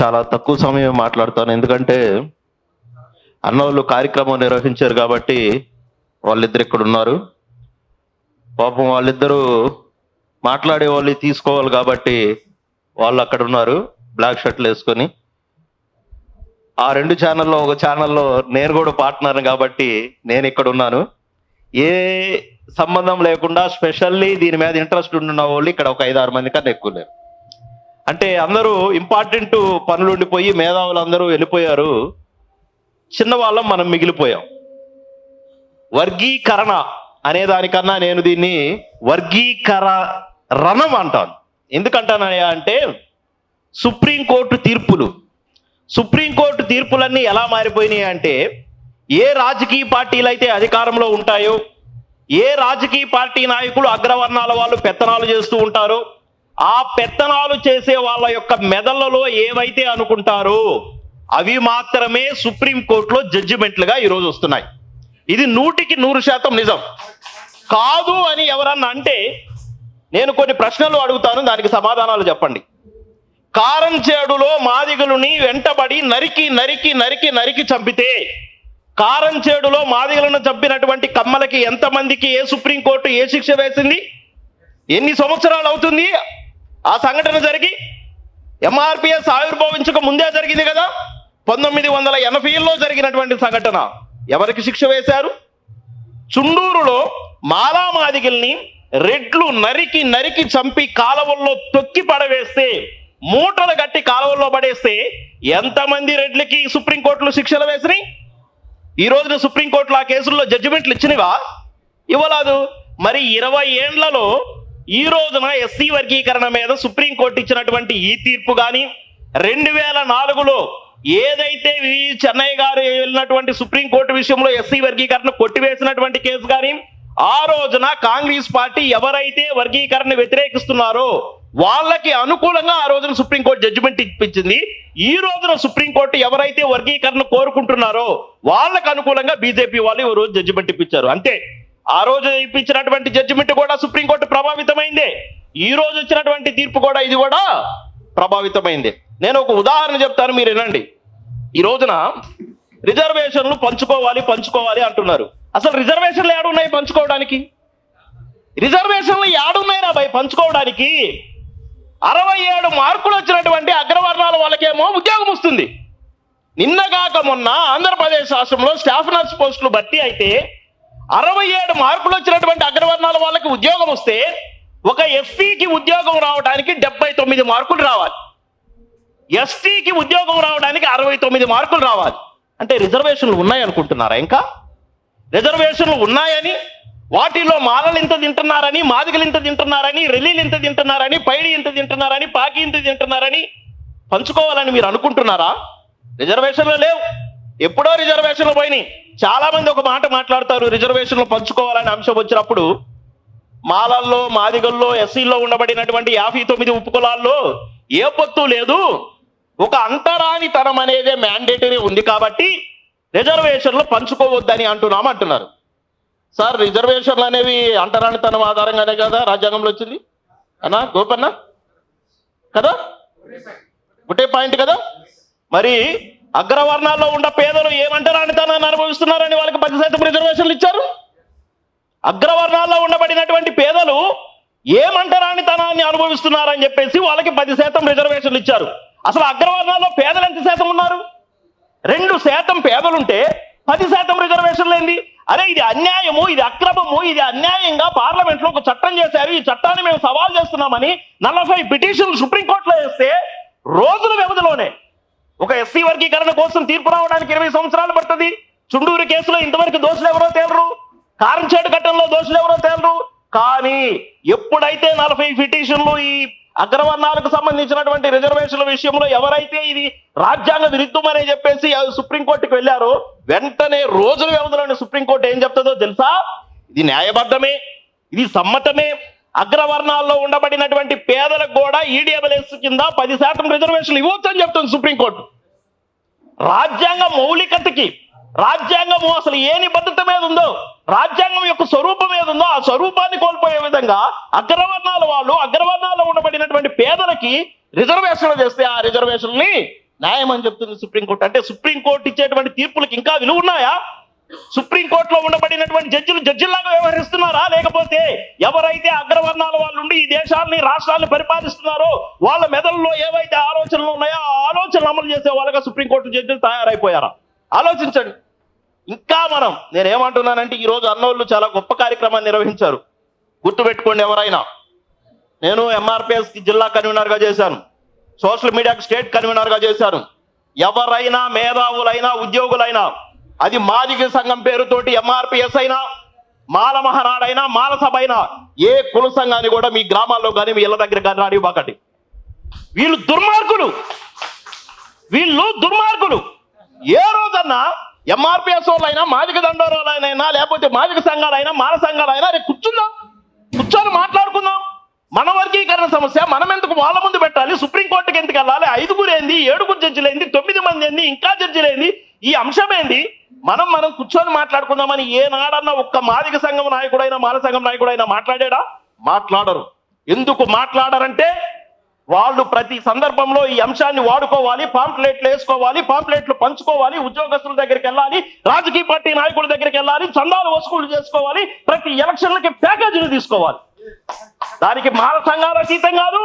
చాలా తక్కువ సమయం మాట్లాడతాను. ఎందుకంటే అన్నోళ్ళు కార్యక్రమం నిర్వహించారు కాబట్టి వాళ్ళిద్దరు ఇక్కడ ఉన్నారు. పాపం వాళ్ళిద్దరూ మాట్లాడే వాళ్ళు తీసుకోవాలి కాబట్టి వాళ్ళు అక్కడ ఉన్నారు బ్లాక్ షర్ట్లు వేసుకొని. ఆ రెండు ఛానల్లో ఒక ఛానల్లో నేను కూడా పార్ట్నర్ కాబట్టి నేను ఇక్కడ ఉన్నాను. ఏ సంబంధం లేకుండా స్పెషల్లీ దీని మీద ఇంట్రెస్ట్ ఉన్న వాళ్ళు ఇక్కడ ఒక ఐదు ఆరు మంది కన్నా ఎక్కువ లేరు. అంటే అందరూ ఇంపార్టెంట్ పనులు ఉండిపోయి మేధావులు అందరూ వెళ్ళిపోయారు చిన్నవాళ్ళం మనం మిగిలిపోయాం. వర్గీకరణ అనే దానికన్నా నేను దీన్ని వర్గీకర రణం అంటాను. ఎందుకంటానయ్యా అంటే సుప్రీంకోర్టు తీర్పులు. సుప్రీంకోర్టు తీర్పులన్నీ ఎలా మారిపోయినాయి అంటే ఏ రాజకీయ పార్టీలు అయితే అధికారంలో ఉంటాయో ఏ రాజకీయ పార్టీ నాయకులు అగ్రవర్ణాల వాళ్ళు పెత్తనాలు చేస్తూ ఉంటారో ఆ పెత్తనాలు చేసే వాళ్ళ యొక్క మెదళ్ళలో ఏవైతే అనుకుంటారో అవి మాత్రమే సుప్రీంకోర్టులో జడ్జిమెంట్లుగా ఈరోజు వస్తున్నాయి. ఇది నూటికి నూరు శాతం నిజం. కాదు అని ఎవరన్నా అంటే నేను కొన్ని ప్రశ్నలు అడుగుతాను దానికి సమాధానాలు చెప్పండి. కారంచేడులో మాదిగలుని వెంటబడి నరికి నరికి నరికి నరికి చంపితే కారంచేడులో మాదిగలను చంపినటువంటి కమ్మలకి ఎంతమందికి ఏ సుప్రీంకోర్టు ఏ శిక్ష వేసింది? ఎన్ని సంవత్సరాలు అవుతుంది? ఆ సంఘటన జరిగి ఎంఆర్పిఎస్ ఆవిర్భవించక ముందే జరిగింది కదా. పంతొమ్మిది వందల ఎనభైలో జరిగినటువంటి సంఘటన. ఎవరికి శిక్ష వేశారు? చుండూరులో మాలామాదిగిల్ని రెడ్లు నరికి నరికి చంపి కాలువల్లో తొక్కి పడవేస్తే మూటలు కట్టి కాలువల్లో పడేస్తే ఎంతమంది రెడ్లకి సుప్రీంకోర్టులో శిక్షలు వేసినాయి? ఈ రోజున సుప్రీంకోర్టులు ఆ కేసుల్లో జడ్జిమెంట్లు ఇచ్చినవా? ఇవ్వలేదు. మరి ఇరవై ఏండ్లలో ఈ రోజున ఎస్సీ వర్గీకరణ మీద సుప్రీంకోర్టు ఇచ్చినటువంటి ఈ తీర్పు కానీ రెండు వేల నాలుగులో ఏదైతే వి చెన్నై గారు వెళ్ళినటువంటి సుప్రీంకోర్టు విషయంలో ఎస్సీ వర్గీకరణ కొట్టివేసినటువంటి కేసు కానీ ఆ రోజున కాంగ్రెస్ పార్టీ ఎవరైతే వర్గీకరణ వ్యతిరేకిస్తున్నారో వాళ్ళకి అనుకూలంగా ఆ రోజున సుప్రీంకోర్టు జడ్జిమెంట్ ఇప్పించింది. ఈ రోజున సుప్రీంకోర్టు ఎవరైతే వర్గీకరణ కోరుకుంటున్నారో వాళ్ళకు అనుకూలంగా బీజేపీ వాళ్ళు ఈ రోజు జడ్జిమెంట్ ఇప్పించారు. అంతే. ఆ రోజు ఇప్పించినటువంటి జడ్జిమెంట్ కూడా సుప్రీంకోర్టు ప్రభావితమైందే. ఈ రోజు వచ్చినటువంటి తీర్పు కూడా ఇది కూడా ప్రభావితమైంది. నేను ఒక ఉదాహరణ చెప్తాను మీరు వినండి. ఈ రోజున రిజర్వేషన్లు పంచుకోవాలి పంచుకోవాలి అంటున్నారు. అసలు రిజర్వేషన్లు ఏడున్నాయి పంచుకోవడానికి? రిజర్వేషన్లు ఏడున్నాయి రా భయ్ పంచుకోవడానికి. అరవై ఏడు మార్కులు వచ్చినటువంటి అగ్రవర్ణాల వాళ్ళకేమో ఉద్యోగం వస్తుంది. నిన్నగాక మొన్న ఆంధ్రప్రదేశ్ రాష్ట్రంలో స్టాఫ్ నర్స్ పోస్టులు భర్తీ అయితే అరవై ఏడు మార్కులు వచ్చినటువంటి అగ్రవర్ణాల వాళ్ళకి ఉద్యోగం వస్తే ఒక ఎస్సీకి ఉద్యోగం రావడానికి డెబ్బై తొమ్మిది మార్కులు రావాలి. ఎస్టీకి ఉద్యోగం రావడానికి అరవై తొమ్మిది మార్కులు రావాలి. అంటే రిజర్వేషన్లు ఉన్నాయనుకుంటున్నారా ఇంకా? రిజర్వేషన్లు ఉన్నాయని వాటిలో మాలలు ఇంత తింటున్నారని మాదిగలు ఇంత తింటున్నారని రెల్లీలు ఇంత తింటున్నారని పైడి ఇంత తింటున్నారని పాకి ఇంత తింటున్నారని పంచుకోవాలని మీరు అనుకుంటున్నారా? రిజర్వేషన్లు లేవు. ఎప్పుడో రిజర్వేషన్లు పోయినాయి. చాలా మంది ఒక మాట మాట్లాడతారు రిజర్వేషన్లు పంచుకోవాలనే అంశం వచ్చినప్పుడు మాలల్లో మాదిగల్లో ఎస్సీల్లో ఉండబడినటువంటి యాభై తొమ్మిది ఉపకులాల్లో ఏ పొత్తు లేదు. ఒక అంతరానితనం అనేదే మ్యాండేటరీ ఉంది కాబట్టి రిజర్వేషన్లు పంచుకోవద్దని అంటున్నాం అంటున్నారు. సార్ రిజర్వేషన్లు అనేవి అంటరానితనం ఆధారంగానే కదా రాజ్యాంగంలో వచ్చింది? అన్నా గోపన్న? కదా? ఒకటే పాయింట్ కదా? మరి అగ్రవర్ణాల్లో ఉన్న పేదలు ఏమంటరానితనాన్ని అనుభవిస్తున్నారని వాళ్ళకి పది శాతం రిజర్వేషన్లు ఇచ్చారు? అగ్రవర్ణాల్లో ఉండబడినటువంటి పేదలు ఏమంటరానితనాన్ని అనుభవిస్తున్నారని చెప్పేసి వాళ్ళకి పది శాతం రిజర్వేషన్లు ఇచ్చారు. అసలు అగ్రవర్ణాల్లో పేదలు ఎంత శాతం ఉన్నారు? రెండు శాతం పేదలుంటే పది శాతం రిజర్వేషన్లు ఏంది? అరే ఇది అన్యాయము ఇది అక్రమము ఇది అన్యాయంగా పార్లమెంట్లో ఒక చట్టం చేశారు. ఈ చట్టాన్ని మేము సవాల్ చేస్తున్నామని నలభై పిటిషన్లు సుప్రీంకోర్టులో వేస్తే రోజుల వ్యవధిలోనే ఒక ఎస్సీ వర్గీకరణ కోసం తీర్పు రావడానికి ఇరవై సంవత్సరాలు పడుతుంది. చుండూరు కేసులో ఇంతవరకు దోషులు ఎవరో తేలరు. కారంచేడు ఘట్టంలో దోషులు ఎవరో తేలరు. కానీ ఎప్పుడైతే నలభై పిటిషన్లు ఈ అగ్రవర్ణాలకు సంబంధించినటువంటి రిజర్వేషన్ల విషయంలో ఎవరైతే ఇది రాజ్యాంగ విరుద్ధమని చెప్పేసి సుప్రీంకోర్టుకు వెళ్ళారో వెంటనే రోజుల వ్యవధిలోనే సుప్రీంకోర్టు ఏం చెప్తుందో తెలుసా? ఇది న్యాయబద్ధమే ఇది సమ్మతమే. అగ్రవర్ణాల్లో ఉండబడినటువంటి పేదలకు కూడా ఈడీఎంఎల్ఎస్ కింద పది శాతం రిజర్వేషన్లు ఇవ్వచ్చని చెప్తుంది సుప్రీంకోర్టు. రాజ్యాంగ మౌలికతకి రాజ్యాంగము అసలు ఏ నిబద్ధత మీద ఉందో రాజ్యాంగం యొక్క స్వరూపం ఏది ఉందో ఆ స్వరూపాన్ని కోల్పోయే విధంగా అగ్రవర్ణాల వాళ్ళు అగ్రవర్ణాల్లో ఉండబడినటువంటి పేదలకి రిజర్వేషన్లు చేస్తే ఆ రిజర్వేషన్ని న్యాయం అని చెప్తుంది సుప్రీంకోర్టు. అంటే సుప్రీంకోర్టు ఇచ్చేటువంటి తీర్పులకు ఇంకా విలువ ఉన్నాయా? సుప్రీంకోర్టులో ఉండబడినటువంటి జడ్జిలు జడ్జిల్లాగా వ్యవహరిస్తున్నారా? లేకపోతే ఎవరైతే అగ్రవర్ణాల వాళ్ళుండి ఈ దేశాలని రాష్ట్రాన్ని పరిపాలిస్తున్నారో వాళ్ళ మెదడులో ఏవైతే ఆలోచనలు ఉన్నాయో ఆ ఆలోచనలు అమలు చేసే వాళ్ళగా సుప్రీంకోర్టు జడ్జిలు తయారైపోయారా? ఆలోచించండి. ఇంకా మనం నేను ఏమంటున్నానంటే అన్నోళ్ళు చాలా గొప్ప కార్యక్రమాన్ని నిర్వహించారు. గుర్తుపెట్టుకోండి ఎవరైనా. నేను ఎంఆర్పిఎస్కి జిల్లా కన్వీనర్గా చేశాను. సోషల్ మీడియాకి స్టేట్ కన్వీనర్గా చేశాను. ఎవరైనా మేధావులైనా ఉద్యోగులైనా అది మాదిగ సంఘం పేరుతోటి ఎంఆర్పిఎస్ అయినా మాల మహానాడైనా మాల సభ అయినా ఏ కుల సంఘాన్ని కూడా మీ గ్రామాల్లో కానీ మీ ఇళ్ళ దగ్గర కానీ రానివ్వకండి. వీళ్ళు దుర్మార్గులు. వీళ్ళు దుర్మార్గులు. ఏ రోజన్నా ఎంఆర్పిఎస్ వాళ్ళైనా మాదిక దండోరాలైనా లేకపోతే మాదిక సంఘాలైనా మాల సంఘాలైనా రేపు కూర్చుందాం. కూర్చొని మాట్లాడుకుందాం. మన వర్గీకరణ సమస్య మనం ఎందుకు వాళ్ళ ముందు పెట్టాలి? సుప్రీంకోర్టుకి ఎందుకు వెళ్ళాలి? ఐదుగురు ఏంది ఏడుగురు జడ్జిలు ఏంది తొమ్మిది మంది ఏంది ఇంకా జడ్జిలు ఏంది ఈ అంశం ఏంది? మనం మనం కూర్చొని మాట్లాడుకుందామని ఏనాడన్న ఒక్క మాదిక సంఘం నాయకుడైనా మాల సంఘం నాయకుడైనా మాట్లాడాడా? మాట్లాడరు. ఎందుకు మాట్లాడరంటే వాళ్ళు ప్రతి సందర్భంలో ఈ అంశాన్ని వాడుకోవాలి పాంప్లెట్లు వేసుకోవాలి పాంప్లెట్లు పంచుకోవాలి ఉద్యోగస్తుల దగ్గరికి వెళ్ళాలి రాజకీయ పార్టీ నాయకుల దగ్గరికి వెళ్ళాలి చందాలు వసూలు చేసుకోవాలి ప్రతి ఎలక్షన్లకి ప్యాకేజీలు తీసుకోవాలి. దానికి మాల సంఘాలు అతీతం కాదు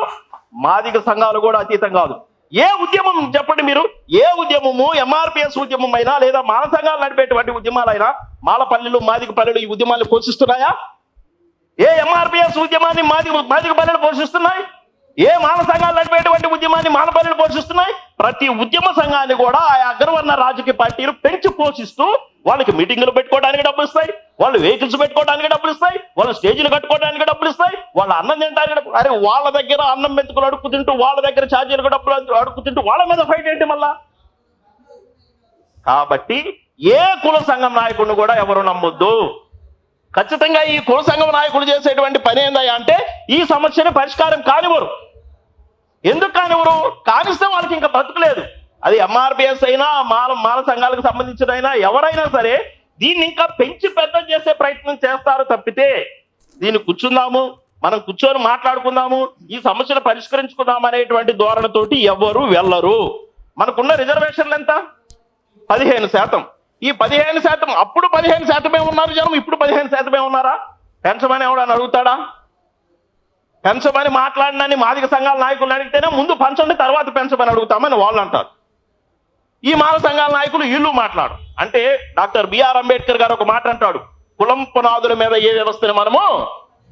మాదిక సంఘాలు కూడా అతీతం కాదు. ఏ ఉద్యమం చెప్పండి మీరు? ఏ ఉద్యమము ఎంఆర్పిఎస్ ఉద్యమం అయినా లేదా మాల సంఘాలు నడిపేటువంటి ఉద్యమాలైనా? మాలపల్లెలు మాదిక పల్లెలు ఈ ఉద్యమాలు పోషిస్తున్నాయా? ఏ ఎంఆర్పిఎస్ ఉద్యమాన్ని మాది మాదిక పల్లెలు పోషిస్తున్నాయి? ఏ మాన సంఘాలు నడిపేటువంటి ఉద్యమాన్ని మానపల్లిని పోషిస్తున్నాయి? ప్రతి ఉద్యమ సంఘాన్ని కూడా ఆ అగ్రవర్ణ రాజకీయ పార్టీలు పెంచి పోషిస్తూ వాళ్ళకి మీటింగులు పెట్టుకోవడానికి డబ్బులు ఇస్తాయి వాళ్ళు వెహికల్స్ పెట్టుకోవడానికి డబ్బులు ఇస్తాయి వాళ్ళు స్టేజీలు కట్టుకోవడానికి డబ్బులు ఇస్తాయి వాళ్ళ అన్నం తినడానికి అరే వాళ్ళ దగ్గర అన్నం మెతుకులు అడుక్కుతింటూ వాళ్ళ దగ్గర ఛార్జీలకు డబ్బులు అడుక్కు తింటూ వాళ్ళ మీద ఫైట్ ఏంటి మళ్ళా? కాబట్టి ఏ కుల సంఘం నాయకుడిని కూడా ఎవరు నమ్మొద్దు. ఖచ్చితంగా ఈ కుల సంఘం నాయకులు చేసేటువంటి పని ఏందయ్యా అంటే ఈ సమస్యని పరిష్కారం కానివ్వరు. ఎందుకు కానివ్వరు కానిస్తే వాళ్ళకి ఇంకా బతుకులేదు అది ఎంఆర్పిఎస్ అయినా మాల మాల సంఘాలకు సంబంధించిన అయినా ఎవరైనా సరే దీన్ని ఇంకా పెంచి పెద్ద చేసే ప్రయత్నం చేస్తారు తప్పితే దీన్ని కూర్చుందాము మనం కూర్చొని మాట్లాడుకుందాము ఈ సమస్యను పరిష్కరించుకుందాం అనేటువంటి ధోరణతోటి ఎవరు వెళ్ళరు. మనకున్న రిజర్వేషన్లు ఎంత? పదిహేను శాతం. ఈ పదిహేను శాతం అప్పుడు పదిహేను శాతమే ఉన్నారు జనం ఇప్పుడు పదిహేను శాతమే ఉన్నారా? పెంచమని ఎవడని అడుగుతాడా? పెంచమని మాట్లాడినని మాదిక సంఘాల నాయకులు అడిగితేనే ముందు పంచండి తర్వాత పెంచమని అడుగుతామని వాళ్ళు అంటారు. ఈ మాల సంఘాల నాయకులు వీళ్ళు మాట్లాడు అంటే డాక్టర్ బిఆర్ అంబేద్కర్ గారు ఒక మాట అంటాడు కులం పునాదుల మీద ఏ వ్యవస్థని మనము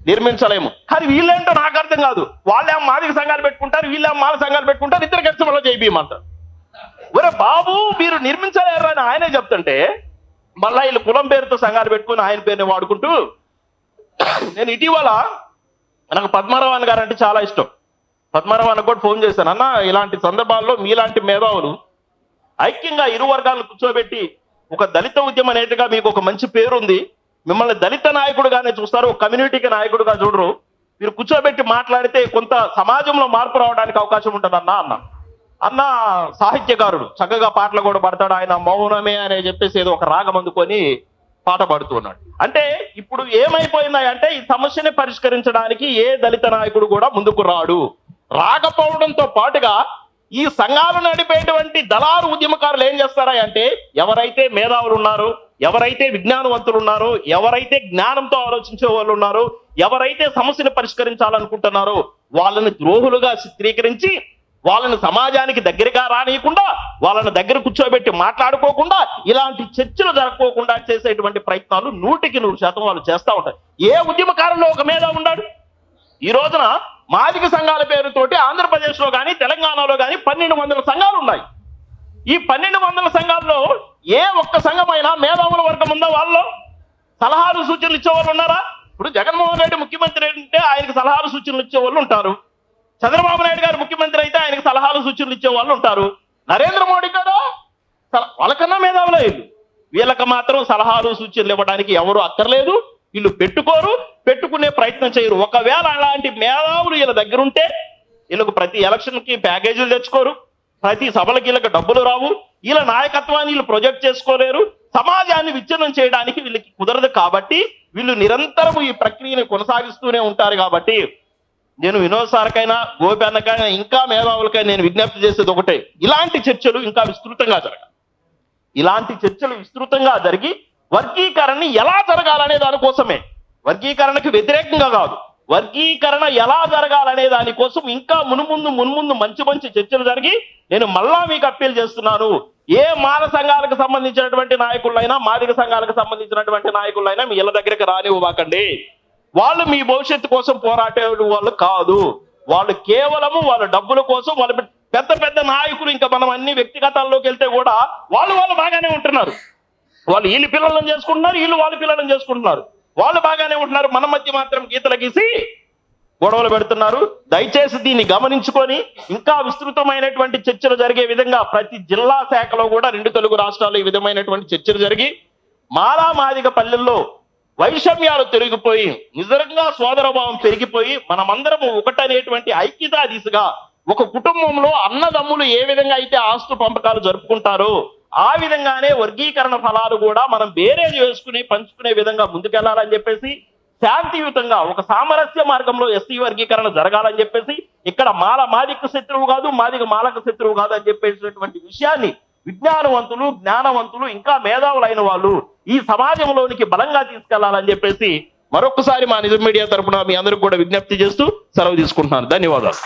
నిర్మించలేము. కానీ వీళ్ళేంటో నాకు అర్థం కాదు. వాళ్ళేం మాదిక సంఘాలు పెట్టుకుంటారు వీళ్ళే మాల సంఘాలు పెట్టుకుంటారు ఇద్దరు కలిసి మళ్ళీ చేయిమంటారు ఒరే బాబు మీరు నిర్మించలేరు అని ఆయనే చెప్తుంటే మళ్ళా వీళ్ళు కులం పేరుతో సంఘాలు పెట్టుకుని ఆయన పేరుని వాడుకుంటూ నేను ఇటీవల నాకు పద్మారావు గారు అంటే చాలా ఇష్టం. పద్మారావు కూడా ఫోన్ చేశాను. అన్న ఇలాంటి సందర్భాల్లో మీలాంటి మేధావులు ఐక్యంగా ఇరు వర్గాలను కూర్చోబెట్టి ఒక దళిత ఉద్యమం అనేట్టుగా మీకు ఒక మంచి పేరుంది. మిమ్మల్ని దళిత నాయకుడుగానే చూస్తారు ఒక కమ్యూనిటీకి నాయకుడుగా చూడరు. మీరు కూర్చోబెట్టి మాట్లాడితే కొంత సమాజంలో మార్పు రావడానికి అవకాశం ఉంటుందన్నా అన్న. అన్న సాహిత్యకారుడు చక్కగా పాటలు కూడా పడతాడు. ఆయన మౌనమే అనే చెప్పేసి ఏదో ఒక రాగం అందుకొని పాట పాడుతున్నాడు అంటే ఇప్పుడు ఏమైపోయిందంటే ఈ సమస్యని పరిష్కరించడానికి ఏ దళిత నాయకుడు కూడా ముందుకు రాడు. రాకపోవడంతో పాటుగా ఈ సంఘాలు నడిపేటువంటి దళారు ఉద్యమకారులు ఏం చేస్తారా అంటే ఎవరైతే మేధావులు ఉన్నారో ఎవరైతే విజ్ఞానవంతులు ఉన్నారో ఎవరైతే జ్ఞానంతో ఆలోచించే వాళ్ళు ఉన్నారో ఎవరైతే సమస్యను పరిష్కరించాలనుకుంటున్నారో వాళ్ళని ద్రోహులుగా చిత్రీకరించి వాళ్ళని సమాజానికి దగ్గరగా రానియకుండా వాళ్ళని దగ్గర కూర్చోబెట్టి మాట్లాడుకోకుండా ఇలాంటి చర్చలు జరగకోకుండా చేసేటువంటి ప్రయత్నాలు నూటికి నూరు శాతం వాళ్ళు చేస్తూ ఉంటారు. ఏ ఉద్యమకారంలో ఒక మీద ఉన్నాడు? ఈ రోజున మాదిక సంఘాల పేరుతోటి ఆంధ్రప్రదేశ్లో కానీ తెలంగాణలో కానీ పన్నెండు వందల సంఘాలు ఉన్నాయి. ఈ పన్నెండు వందల సంఘాల్లో ఏ ఒక్క సంఘమైనా మేధావుల వర్గం ఉందా వాళ్ళు సలహాలు సూచనలు ఇచ్చేవాళ్ళు ఉన్నారా? ఇప్పుడు జగన్మోహన్ రెడ్డి ముఖ్యమంత్రి అంటే ఆయనకు సలహాలు సూచనలు ఇచ్చేవాళ్ళు ఉంటారు. చంద్రబాబు నాయుడు గారు ముఖ్యమంత్రి అయితే ఆయనకి సలహాలు సూచనలు ఇచ్చే వాళ్ళు ఉంటారు. నరేంద్ర మోడీ గారు? వాళ్ళకన్నా మేధావులే వీళ్ళు. వీళ్ళకి మాత్రం సలహాలు సూచనలు ఇవ్వడానికి ఎవరు అక్కర్లేదు. వీళ్ళు పెట్టుకోరు పెట్టుకునే ప్రయత్నం చేయరు. ఒకవేళ అలాంటి మేధావులు వీళ్ళ దగ్గర ఉంటే వీళ్ళకు ప్రతి ఎలక్షన్కి ప్యాకేజీలు తెచ్చుకోరు. ప్రతి సభలకి వీళ్ళకి డబ్బులు రావు. వీళ్ళ నాయకత్వాన్ని వీళ్ళు ప్రొజెక్ట్ చేసుకోలేరు. సమాజాన్ని విచ్ఛిన్నం చేయడానికి వీళ్ళకి కుదరదు కాబట్టి వీళ్ళు నిరంతరం ఈ ప్రక్రియని కొనసాగిస్తూనే ఉంటారు కాబట్టి నేను వినోద్ సార్కైనా గోపి అన్నకైనా ఇంకా మేధావులకైనా నేను విజ్ఞప్తి చేసేది ఒకటే. ఇలాంటి చర్చలు ఇంకా విస్తృతంగా జరగాలి. ఇలాంటి చర్చలు విస్తృతంగా జరిగి వర్గీకరణ ఎలా జరగాలనే దానికోసమే వర్గీకరణకు వ్యతిరేకంగా కాదు. వర్గీకరణ ఎలా జరగాలనే దానికోసం ఇంకా మునుముందు మునుముందు మంచి మంచి చర్చలు జరిగి నేను మళ్ళా మీకు అప్పీల్ చేస్తున్నాను. ఏ మాల సంఘాలకు సంబంధించినటువంటి నాయకులైనా మాదిక సంఘాలకు సంబంధించినటువంటి నాయకులైనా మీ ఇళ్ళ దగ్గరికి రానివ్వకండి వాళ్ళు మీ భవిష్యత్తు కోసం పోరాటే వాళ్ళు కాదు. వాళ్ళు కేవలము వాళ్ళ డబ్బుల కోసం వాళ్ళ పెద్ద పెద్ద నాయకులు ఇంకా మనం అన్ని వ్యక్తిగతాల్లోకి వెళ్తే కూడా వాళ్ళు వాళ్ళు బాగానే ఉంటున్నారు. వాళ్ళు వీళ్ళు పిల్లలను చేసుకుంటున్నారు వీళ్ళు వాళ్ళ పిల్లలను చేసుకుంటున్నారు. వాళ్ళు బాగానే ఉంటున్నారు. మన మధ్య మాత్రం గీతలు గీసి గొడవలు పెడుతున్నారు. దయచేసి దీన్ని గమనించుకొని ఇంకా విస్తృతమైనటువంటి చర్చలు జరిగే విధంగా ప్రతి జిల్లా శాఖలో కూడా రెండు తెలుగు రాష్ట్రాల్లో ఈ విధమైనటువంటి చర్చలు జరిగి మాలా మాదిగ పల్లెల్లో వైషమ్యాలు తిరిగిపోయి నిజంగా సోదరభావం పెరిగిపోయి మనమందరము ఒకటనేటువంటి ఐక్యతా దిశగా ఒక కుటుంబంలో అన్నదమ్ములు ఏ విధంగా అయితే ఆస్తు పంపకాలు జరుపుకుంటారో ఆ విధంగానే వర్గీకరణ ఫలాలు కూడా మనం వేరే చేసుకుని పంచుకునే విధంగా ముందుకెళ్ళాలని చెప్పేసి శాంతియుతంగా ఒక సామరస్య మార్గంలో ఎస్సీ వర్గీకరణ జరగాలని చెప్పేసి ఇక్కడ మాల మాదిక శత్రువు కాదు మాదిక మాలక శత్రువు కాదు అని చెప్పేసినటువంటి విషయాన్ని విజ్ఞానవంతులు జ్ఞానవంతులు ఇంకా మేధావులైన వాళ్ళు ఈ సమాజంలోనికి బలంగా తీసుకెళ్ళాలని చెప్పేసి మరొకసారి మా నిజం మీడియా తరపున మీ అందరికి కూడా విజ్ఞప్తి చేస్తూ సెలవు తీసుకుంటున్నాను. ధన్యవాదాలు.